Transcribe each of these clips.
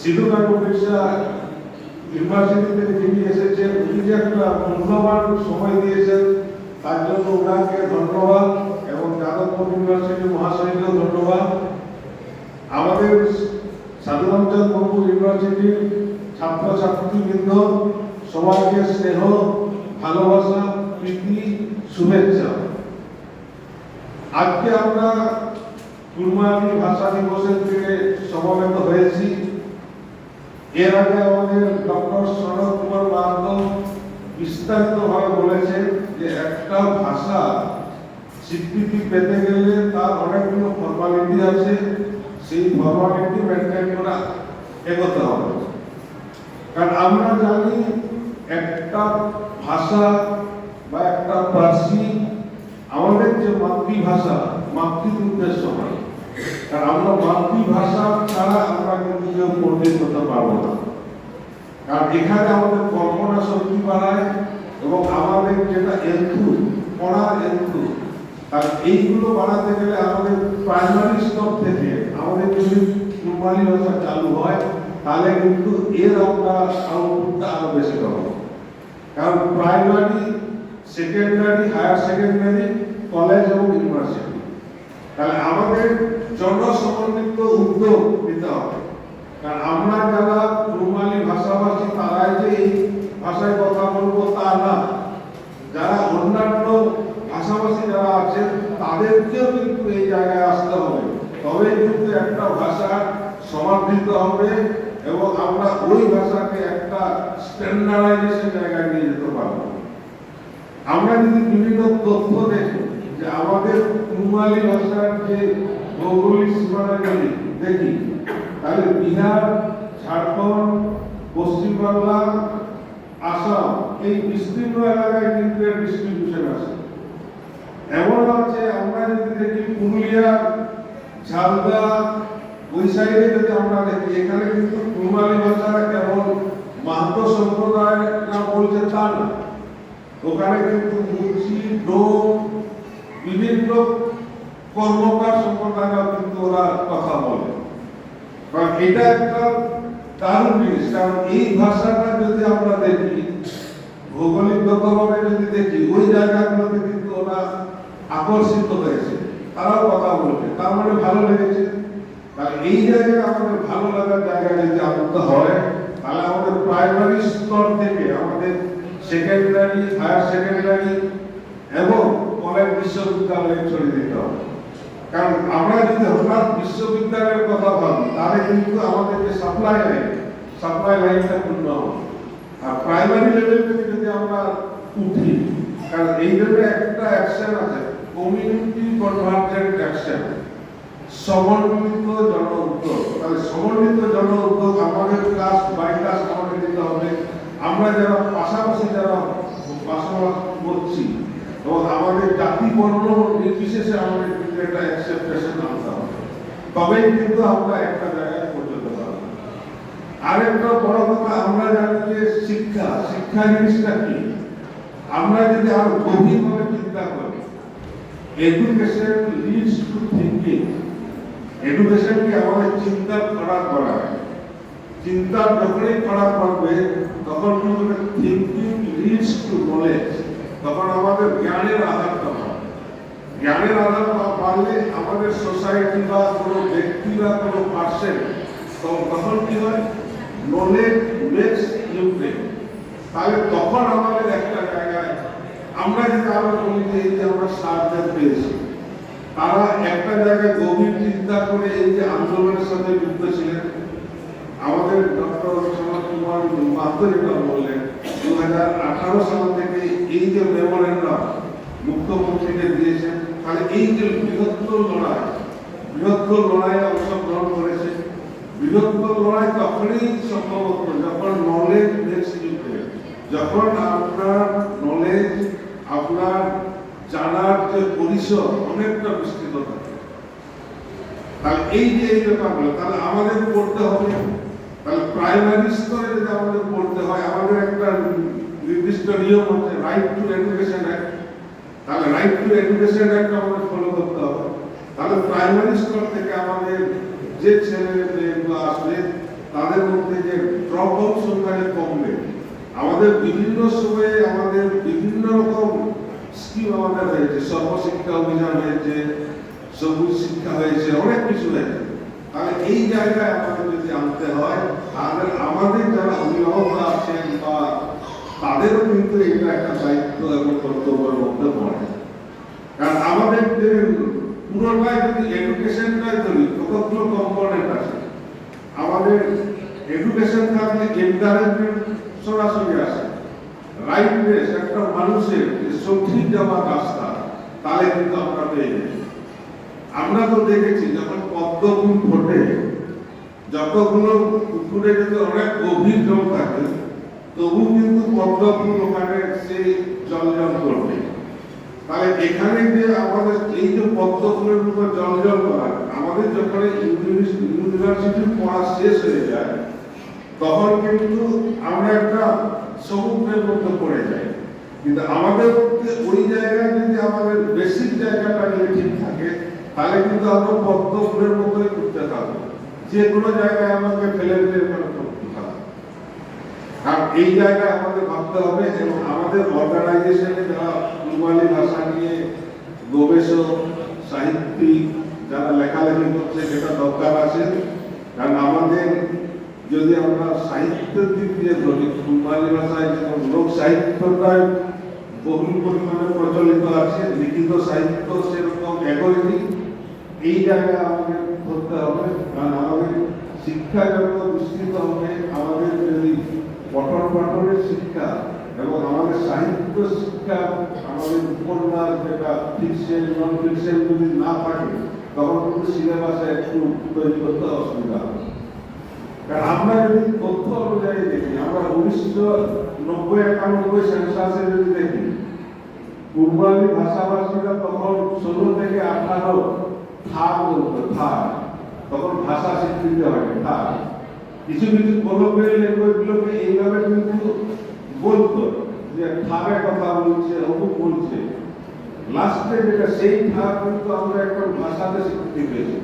Sidhu Kanu Birsa university থেকে যিনি এসেছেন। উনি যে একটা মূল্যবান সময় দিয়েছেন, তার জন্য ওনাকে ধন্যবাদ এবং যাদবপুর ইউনিভার্সিটি মহাশয়কেও ধন্যবাদ। আমাদের সাধুরামচাঁদ বাবু ইউনিভার্সিটির ছাত্রছাত্রীবৃন্দ, সবাইকে স্নেহ, ভালোবাসা, প্রীতি, শুভেচ্ছা। আজকে আমরা কুরমানি ভাষা দিবসের থেকে সমবেত হয়েছি। এর আগে আমাদের ডক্টর শরৎ কুমার মাহাতো বিস্তারিতভাবে বলেছেন যে একটা ভাষা স্বীকৃতি পেতে গেলে তার অনেকগুলো ফর্মালিটি আছে। সেই ফর্মালিটি মেনটেন করা এগোতে হবে। কারণ আমরা জানি একটা ভাষা বা একটা প্রাচী আমাদের যে মাতৃভাষা মাতৃদুর্গের সময় কারণ আমরা মাতৃভাষা ছাড়া আমরা কিন্তু কেউ পণ্ডিত হতে পারব না। কারণ এখানে আমাদের কল্পনা শক্তি বাড়ায় এবং আমাদের যেটা এন্থু পড়ার এন্থু আর এইগুলো বাড়াতে গেলে আমাদের প্রাইমারি স্তর থেকে আমাদের যদি কুরবানি ভাষা চালু হয়, তাহলে কিন্তু এর আমরা আউটপুটটা আরও বেশি পাবো। কারণ primary secondary higher secondary college এবং ইউনিভার্সিটি তাহলে আমাদের জনসমন্বিত উদ্যোগ নিতে হবে। কারণ আমরা যারা রুমালি ভাষাভাষী, তারাই যে এই ভাষায় কথা বলব তা না। যারা অন্যান্য ভাষাভাষী যারা আছেন, তাদেরকেও কিন্তু এই জায়গায় আসতে হবে। তবে কিন্তু একটা ভাষা সমাদৃত হবে এবং আমরা ওই ভাষাকে একটা স্ট্যান্ডার্ডাইজেশন জায়গায় নিয়ে যেতে পারব। আমরা যদি বিভিন্ন তথ্য দেখি যে আমাদের কুমালি ভাষার যে ভৌগোলিক সীমানা যদি দেখি। তাহলে বিহার, ঝাড়খণ্ড, পশ্চিমবাংলা, আসাম, এই বিস্তীর্ণ এলাকায় কিন্তু এর ডিস্ট্রিবিউশন আছে। এমন আছে আমরা যদি দেখি পুরুলিয়া, ঝালদা ওই সাইডে যদি আমরা দেখি, এখানে কিন্তু কুমালি ভাষাটা কেবল মাহাতো সম্প্রদায় না বলছে তা না। ওখানে কিন্তু মুচি ডোম, বিভিন্ন কর্মকার সম্প্রদায়রা কিন্তু ওরা কথা বলে। কারণ এটা একটা দারুণ জিনিস। কারণ এই ভাষাটা যদি আমরা দেখি ভৌগোলিকগতভাবে যদি দেখি, ওই জায়গাগুলোতে কিন্তু ওরা আকর্ষিত হয়েছে। তারাও কথা বলছে। তার মানে ভালো লেগেছে। তাহলে এই জায়গায় আমাদের ভালো লাগার জায়গা যদি আনতে হয়, তাহলে আমাদের প্রাইমারি স্তর থেকে আমাদের সেকেন্ডারি হায়ার সেকেন্ডারি এবং কলেজ বিশ্ববিদ্যালয়ে ছড়িয়ে দিতে হবে। কারণ আমরা যদি হঠাৎ বিশ্ববিদ্যালয়ের কথা ভাবি, তাহলে কিন্তু আমাদের যে সাপ্লাই লাইন সাপ্লাই লাইনটা পূর্ণ হবে। আর প্রাইমারি লেভেল থেকে যদি আমরা উঠি, কারণ এই জন্য একটা অ্যাকশন আছে কমিউনিটি কনভার্জেন্ট অ্যাকশন সমন্বিত জন উদ্যোগ। তাহলে সমন্বিত জন উদ্যোগ আমাদের ক্লাস বাই ক্লাস আমাদের দিতে হবে। আমরা যারা পাশাপাশি যারা বসবাস করছি, এবং আমাদের জাতি বর্ণ নির্বিশেষে আমাদের একটা অ্যাকসেপ্টেশন আনতে হবে তবেই কিন্তু আমরা একটা জায়গায় পৌঁছতে পারব। আরেকটা বড় কথা, আমরা জানি যে শিক্ষা শিক্ষা জিনিসটা কি? আমরা যদি আরও গভীরভাবে চিন্তা করি education leads to thinking education কি আমাদের চিন্তা খড়া করায় চিন্তা যখনই খড়া করবে তখন কিন্তু থিঙ্কিং লিডস টু নলেজ তখন আমাদের জ্ঞানের আধারটা হয় জ্ঞানের আধার পারলে আমাদের সোসাইটি বা কোনো ব্যক্তি বা কোনো পার্সেন তখন কি হয়? নলেজ মেক্স ইউ তাহলে তখন আমাদের একটা জায়গায় আমরা যদি আরও বলি যে এই যে আমরা সার্জন পেয়েছি, তারা একটা জায়গায় গভীর চিন্তা করে এই যে আন্দোলনের সাথে যুক্ত ছিলেন। আমাদের ডক্টর সমাজ কুমার মাহাতো বললেন দু হাজার আঠারো সাল থেকে এই যে মেমোরেন্ডাম মুখ্যমন্ত্রীকে দিয়েছেন তাহলে এই যে বৃহত্তর লড়াই, বৃহত্তর লড়াইয়ে অংশগ্রহণ করেছে, বৃহত্তর লড়াই তখনই সম্ভবত যখন নলেজ মেক্স ইউ যখন আপনার নলেজ আপনার জানার যে পরিসর অনেকটা বিস্তৃত থাকে। তাহলে এই যে এই ব্যাপারগুলো, তাহলে আমাদের পড়তে হবে। তাহলে প্রাইমারি স্তরে যদি আমাদের পড়তে হয়, আমাদের একটা নির্দিষ্ট নিয়ম আছে রাইট টু এডুকেশন অ্যাক্ট তাহলে রাইট টু এডুকেশন অ্যাক্ট আমাদের ফলো করতে হবে। তাহলে প্রাইমারি স্তর থেকে আমাদের যে ছেলে মেয়েগুলো আসবে তাদের মধ্যে যে ড্রপ আউট সংখ্যাটা কমবে, আমাদের বিভিন্ন সময়ে আমাদের বিভিন্ন রকম স্কিম আমাদের হয়েছে। সর্বশিক্ষা অভিযান হয়েছে, সবুজ শিক্ষা হয়েছে, অনেক কিছু হয়েছে। তাহলে এই জায়গায় আমাদের যদি আনতে হয়, তাহলে আমাদের যারা অভিভাবক আছেন বা তাদেরও কিন্তু এটা একটা দায়িত্ব এবং কর্তব্যের মধ্যে পড়ে। কারণ আমাদের যে পুরোটাই এডুকেশনটাই ধরি কতগুলো কম্পোনেন্ট আছে আমাদের এডুকেশন থাকলে এনকারেজমেন্ট সরাসরি আসে। রাইটনেস একটা মানুষের সঠিক যাওয়ার রাস্তা, তাহলে কিন্তু আমরা পেয়ে আমরা তো দেখেছি, যখন পদ্ম ফুল ফোটে, যতগুলো পুকুরে যদি অনেক গভীর জল থাকে তবু কিন্তু পদ্ম ফুল ওখানে সেই জল জল করবে। তাহলে এখানে যে আমাদের এই যে পদ্ম ফুলের উপর জল জল করা, আমাদের যখন ইউনিভার্সিটির পড়া শেষ হয়ে যায়, তখন কিন্তু আমরা একটা সমুদ্রের মধ্যে পড়ে যাই। কিন্তু আমাদের মধ্যে ওই জায়গায় যদি আমাদের বেসিক জায়গাটা যদি ঠিক থাকে, তাহলে কিন্তু আমরা পদ্ম ফুলের মতোই করতে থাকব যে কোনো জায়গায় আমাকে ফেলে থাকব আর এই জায়গায় আমাদের ভাবতে হবে এবং আমাদের অর্গানাইজেশনে যারা কুরবানি ভাষা নিয়ে গবেষক, সাহিত্যিক যারা লেখালেখি করছে, সেটা দরকার আছে। কারণ আমাদের যদি আমরা সাহিত্যের দিক দিয়ে ধরি কুরবানি ভাষায় যেমন লোক সাহিত্যটাই বহুল পরিমাণে প্রচলিত আছে, লিখিত সাহিত্য সেরকম একই। এই জায়গায় আমাদের ধরতে হবে। কারণ আমাদের শিক্ষা যত বিস্তৃত হবে আমাদের যদি পঠন পাঠনের শিক্ষা এবং আমাদের সাহিত্য শিক্ষা আমাদের উপন্যাস যেটা ফিকশন নন ফিকশন যদি না থাকে, তখন কিন্তু সিলেবাসে একটু তৈরি করতে অসুবিধা কারণ আমরা যদি তথ্য অনুযায়ী দেখি, আমরা উনিশশো নব্বই একানব্বই সেন্সাসে যদি দেখি পূর্বালী ভাষাভাষীরা তখন ষোলো থেকে আঠারো থাক বলতো থাক তখন ভাষা স্বীকৃতি হয় থাক কিছু কিছু কলমের ল্যাঙ্গুয়েজগুলোকে এইভাবে কিন্তু বলতো যে থাকের কথা বলছে অমুক বলছে। লাস্টে যেটা সেই থাক কিন্তু আমরা একটা ভাষাতে স্বীকৃতি পেয়েছি।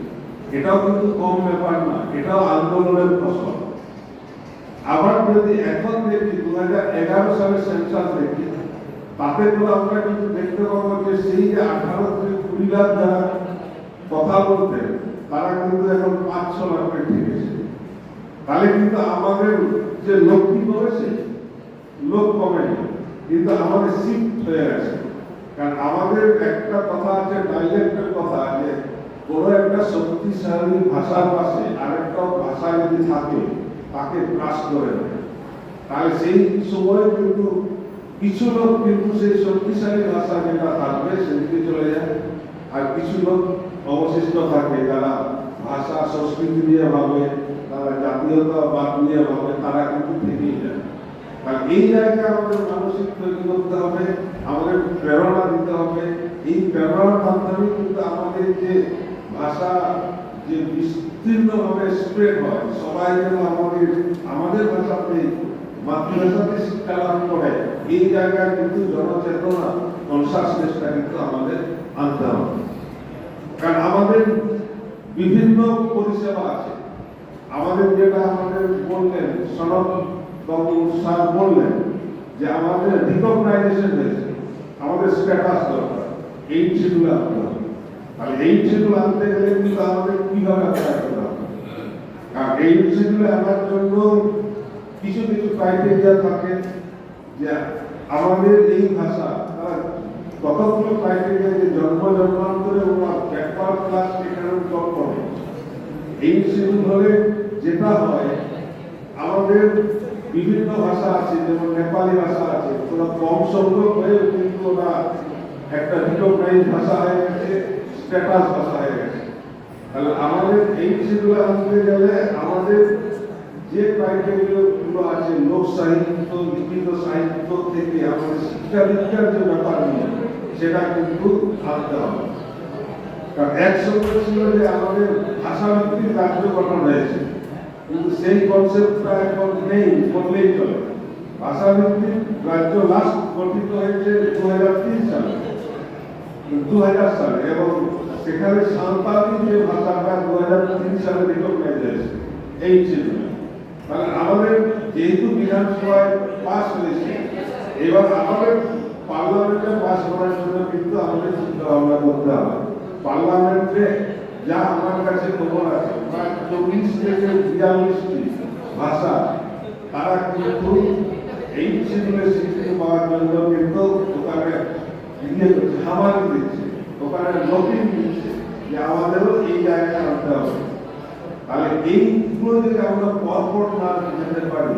এটাও কিন্তু কম ব্যাপার না, এটাও আন্দোলনের ফসল। আবার যদি এখন দেখি দু হাজার এগারো সালের সেন্সাস দেখি, তাতে তো আমরা কিন্তু দেখতে পাবো যে সেই যে আঠারো থেকে কুড়ি লাখ যারা কথা বলতেন, তারা কিন্তু এখন পাঁচ ছ লাখ ঠিক আছে তাহলে কিন্তু আমাদের যে লোক কি করেছে লোক কমেনি কিন্তু আমাদের শিফট হয়ে গেছে। কারণ আমাদের একটা কথা আছে ডাইলেক্টের কথা আছে। কোনো একটা শক্তিশালী ভাষার পাশে আরেকটা ভাষা যদি থাকে, তাকে ক্রাস করে দেয় তাহলে সেই সময় কিন্তু কিছু লোক কিন্তু সেই শক্তিশালী ভাষা যেটা থাকবে, সেদিকে চলে যায়। আর কিছু লোক অবশিষ্ট থাকে যারা ভাষা, সংস্কৃতি নিয়ে ভাবে, তারা জাতীয়তাবাদ নিয়ে ভাবে, তারা কিন্তু থেকেই যায়। আর এই জায়গায় আমাদের মানসিক তৈরি করতে হবে, আমাদের প্রেরণা দিতে হবে। এই প্রেরণার মাধ্যমে কিন্তু আমাদের যে ভাষা, যে বিস্তীর্ণভাবে স্প্রেড হয়, সবাই যেন আমাদের আমাদের ভাষাতে মাতৃভাষাতে শিক্ষা লাভ করে, এই জায়গায় কিন্তু জনচেতনা কনসাসনেসটা কিন্তু আমাদের আনতে হবে। কারণ আমাদের বিভিন্ন পরিষেবা আছে। আমাদের যেটা আমাদের বললেন, সনদ বাবু স্যার বললেন যে আমাদের রিকগনাইজেশন হয়েছে। আমাদের স্ট্যাটাস দরকার। এই সেগুলো আনতে হবে। তাহলে এই সেগুলো আনতে গেলে কিন্তু আমাদের কীভাবে অ্যাপ্লাই করতে হবে? কারণ এই সেগুলো আনার জন্য কিছু কিছু ক্রাইটেরিয়া থাকে যে আমাদের এই ভাষা তারা কতগুলো ক্রাইটেরিয়া যে জন্ম, জন্মান্তরে ওরা ক্লাস এখানে জব করে। এই শিডিউল হলে যেটা হয়, আমাদের বিভিন্ন ভাষা আছে, যেমন নেপালি ভাষা আছে, ওরা কম সংখ্যক হয়ে কিন্তু ওরা একটা রিকগনাইজ ভাষা হয়ে গেছে স্ট্যাটাস ভাষা হয়ে গেছে। তাহলে আমাদের এই বিষয়গুলো আনতে গেলে আমাদের যে ক্রাইটেরিয়া গুলো আছে, লোক সাহিত্য, লিখিত সাহিত্য থেকে আমাদের শিক্ষা দীক্ষার যে ব্যাপার নিয়ে সেটা কিন্তু আনতে হবে। কারণ এক একসঙ্গে ছিল যে আমাদের ভাষা ভিত্তিক রাজ্য গঠন হয়েছে কিন্তু সেই কনসেপ্টটা এখন নেই, বললেই চলে। ভাষা ভিত্তিক রাজ্য লাস্ট গঠিত হয়েছে দু হাজার তিন সালে। দু হাজার সালে, এবং সেখানে সাঁওতালি যে ভাষাটা দু হাজার তিন সালে রিকগনাইজ হয়েছে এই ছিল। তাহলে আমাদের যেহেতু বিধানসভায় পাশ হয়েছে, এবার আমাদের পার্লামেন্টে পাস করার জন্য কিন্তু আমাদের চিন্তা ভাবনা করতে হবে। পার্লামেন্টে যা আমার কাছে খবর আছে প্রায় চব্বিশ থেকে বিয়াল্লিশটি ভাষা, তারা কিন্তু এই শিডিউলে স্বীকৃতি পাওয়ার জন্য কিন্তু ওখানে ইয়ে করছে হামারি দিচ্ছে, ওখানে নোটিশ দিচ্ছে যে আমাদেরও এই জায়গায় আনতে হবে। তাহলে এইগুলো যদি আমরা পরপর না যেতে পারি,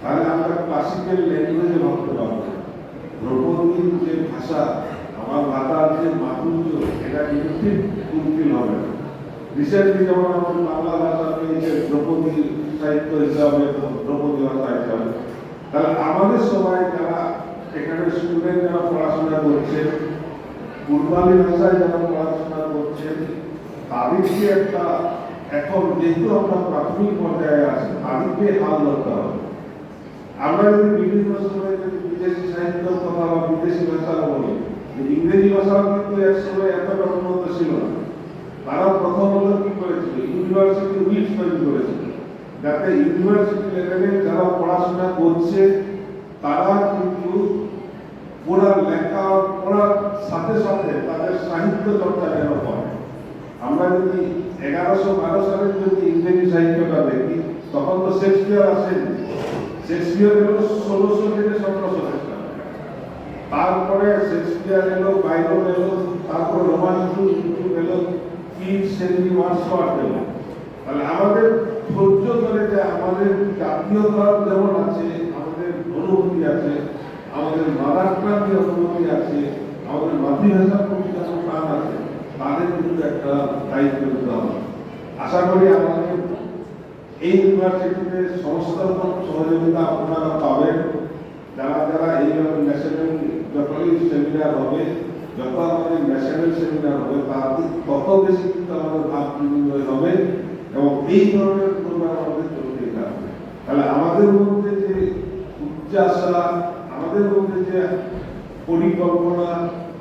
তাহলে আমরা ক্লাসিক্যাল ল্যাঙ্গুয়েজে ভাবতে পারব দ্রৌপদীর যে ভাষা, আমার ভাষার যে মাধুর্য এটা কিন্তু ঠিক ফুলফিল হবে না। রিসেন্টলি যেমন আমার বাংলা ভাষা পেয়েছে, দ্রৌপদী সাহিত্য হিসাবে, দ্রৌপদী ভাষা হিসাবে, তাহলে আমাদের সবাই যারা এখানে স্টুডেন্ট যারা পড়াশোনা করছেন পূর্বালী ভাষায় যারা পড়াশোনা করছেন তাদেরকে একটা, এখন যেহেতু আমরা প্রাথমিক পর্যায়ে আছি, তাদেরকে হাল ধরতে হবে। আমরা যদি বিভিন্ন সময় যদি বিদেশি সাহিত্য কথা বা বিদেশি ভাষা বলি ইংরেজি ভাষাও কিন্তু এক সময় এতটা উন্নত ছিল না। তারা প্রথম হলো কি করেছিল? ইউনিভার্সিটি উইথ তৈরি করেছিল। যাতে ইউনিভার্সিটি লেভেলে যারা পড়াশোনা করছে, তারা কিন্তু পড়ার লেখা, পড়ার সাথে সাথে তাদের সাহিত্য চর্চা যেন করে আমরা যদি এগারোশো বারো সালে যদি ইংরেজি সাহিত্যটা দেখি, তখন তো শেক্সপিয়ার আসেনি শেক্সপিয়ার এলো ষোলোশো থেকে সতেরোশো তারপরে শেক্সপিয়ার এলো বাইরন এলো তারপর যুগ এলো কিং সেন্ডি ওয়ার্ডসওয়ার্থ এলো তাহলে আমাদের ধৈর্য ধরে যে আমাদের জাতীয়তা যেমন আছে, আমাদের অনুভূতি আছে, আমাদের মাদার টাঙ্গের অনুভূতি আছে, আমাদের মাতৃভাষার প্রতি যেমন প্রাণ আছে, তাদের কিন্তু একটা দায়িত্ব নিতে হবে। আশা করি আমাদের এই ইউনিভার্সিটিতে সমস্ত রকম সহযোগিতা আপনারা পাবেন। যারা যারা এইভাবে ন্যাশনাল যতই সেমিনার হবে যত আমাদের ন্যাশনাল সেমিনার হবে, তার তত বেশি কিন্তু আমাদের ভাব বিনিময় হবে এবং এই ধরনের প্রোগ্রাম আমাদের চলতেই থাকবে। তাহলে আমাদের মধ্যে যে উচ্চাসা আমাদের মধ্যে যে পরিকল্পনা,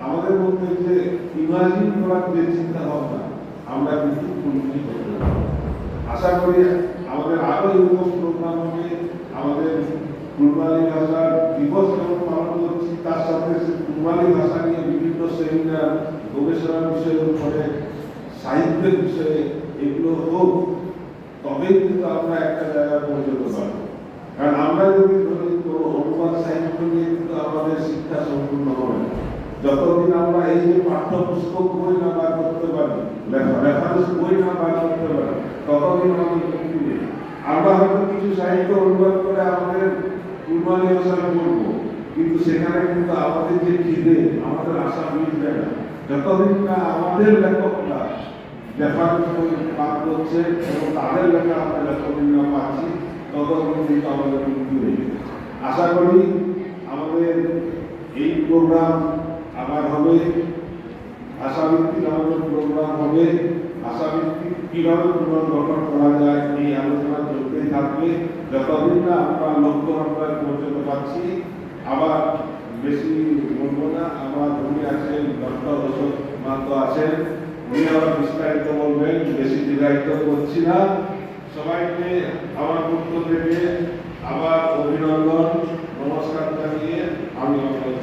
আমাদের মধ্যে যে ইমাজিন করার যে চিন্তা ভাবনা আমরা কিন্তু পরিচিত করতে আশা করি আমাদের আরও এরকম প্রোগ্রাম হবে আমাদের কুরবানি ভাষার দিবস যেমন পালন করছি, তার সাথে কুরবানি ভাষা নিয়ে বিভিন্ন সেমিনার গবেষণা বিষয়ের উপরে সাহিত্যের বিষয়ে এগুলো হোক, তবেই কিন্তু আমরা একটা জায়গায় পৌঁছতে পারব। কারণ আমরা যদি ধরি কোনো অনুবাদ সাহিত্য নিয়ে কিন্তু আমাদের শিক্ষা সম্পূর্ণ হবে না। যতদিন আমরা এই যে পাঠ্যপুস্তক বই না বার করতে পারি রেফারেন্স বই না বার করতে পারি, ততদিন আমাদের নেই আমরা হয়তো কিছু সাহিত্য অনুবাদ করে আমাদের কুরবানি ভাষায় পড়ব, কিন্তু সেখানে কিন্তু আমাদের যে খিদে, আমাদের আশা মিলবে না। যতদিন না আমাদের রেফারেন্স বই বার করছে এবং তাদের লেখা আমরা যতদিন না পাচ্ছি ততদিন কিন্তু আমাদের মুক্তি নেই আশা করি আমাদের এই প্রোগ্রাম আবার হবে। ভাষাভিত্তিক আমাদের প্রোগ্রাম হবে। কীভাবে পুনর্গঠন করা যায় এই আলোচনা চলতেই থাকবে। যতদিন না আমরা লক্ষ্য মাত্রায় পৌঁছতে পারছি, আবার বেশি বলব না, আমার উনি আছেন, ডক্টর অশোক মাহাতো আছেন, উনি আবার বিস্তারিত বলবেন, বেশি দীর্ঘায়িত করছি না। সবাইকে আমার পক্ষ থেকে আবার অভিনন্দন, নমস্কার জানিয়ে আমি আমার